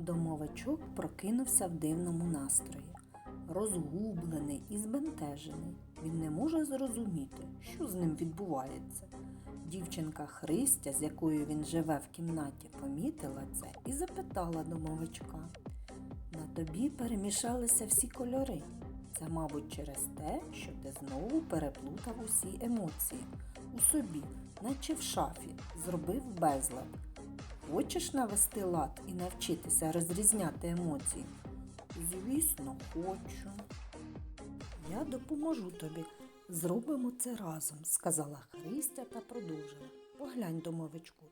Домовичок прокинувся в дивному настрої. Розгублений і збентежений. Він не може зрозуміти, що з ним відбувається. Дівчинка Христя, з якою він живе в кімнаті, помітила це і запитала домовичка. На тобі перемішалися всі кольори. Це, мабуть, через те, що ти знову переплутав усі емоції у собі, наче в шафі, зробив безлад. Хочеш навести лад і навчитися розрізняти емоції? Звісно, хочу. Я допоможу тобі. Зробимо це разом, сказала Христя та продовжила. Поглянь, домовичку,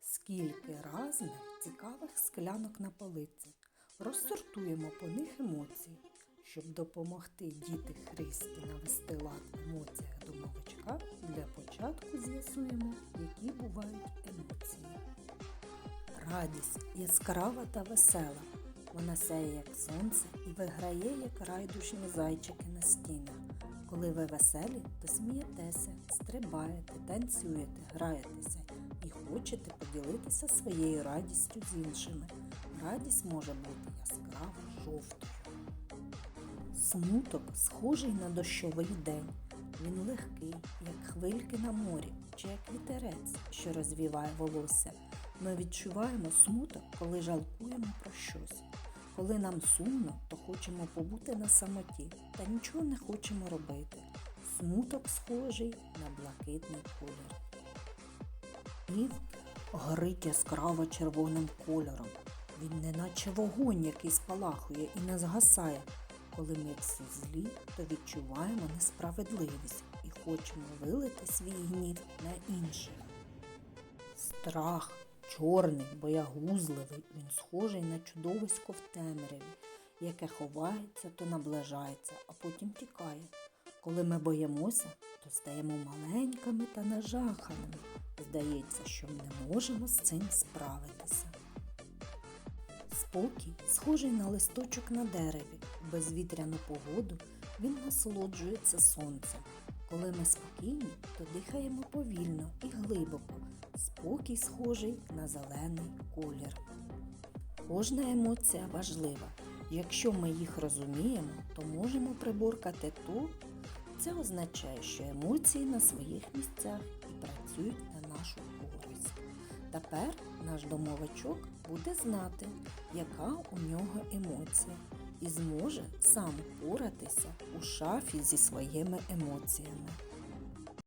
скільки разних цікавих склянок на полиці. Розсортуємо по них емоції. Щоб допомогти діти Христі навести лад емоціях домовичка, для початку з'ясуємо, які бувають. Радість яскрава та весела. Вона сяє, як сонце, і виграє, як райдушні зайчики на стінах. Коли ви веселі, то смієтеся, стрибаєте, танцюєте, граєтеся і хочете поділитися своєю радістю з іншими. Радість може бути яскраво жовтою. Смуток схожий на дощовий день. Він легкий, як хвильки на морі, чи як вітерець, що розвіває волосся. Ми відчуваємо смуток, коли жалкуємо про щось. Коли нам сумно, то хочемо побути на самоті та нічого не хочемо робити. Смуток схожий на блакитний колір. Гнів горить яскраво червоним кольором. Він неначе вогонь, який спалахує і не згасає. Коли ми всі злі, то відчуваємо несправедливість і хочемо вилити свій гнів на інших. Страх чорний, боягузливий, він схожий на чудовисько в темряві, яке ховається, то наближається, а потім тікає. Коли ми боїмося, то стаємо маленькими та нажаханими. Здається, що ми не можемо з цим справитися. Спокій, схожий на листочок на дереві. В безвітряну погоду він насолоджується сонцем. Коли ми спокійні, то дихаємо повільно і глибоко. Спокій схожий на зелений колір. Кожна емоція важлива. Якщо ми їх розуміємо, то можемо приборкати ту. Це означає, що емоції на своїх місцях і працюють на нашу користь. Тепер наш домовичок буде знати, яка у нього емоція, і зможе сам поратися у шафі зі своїми емоціями.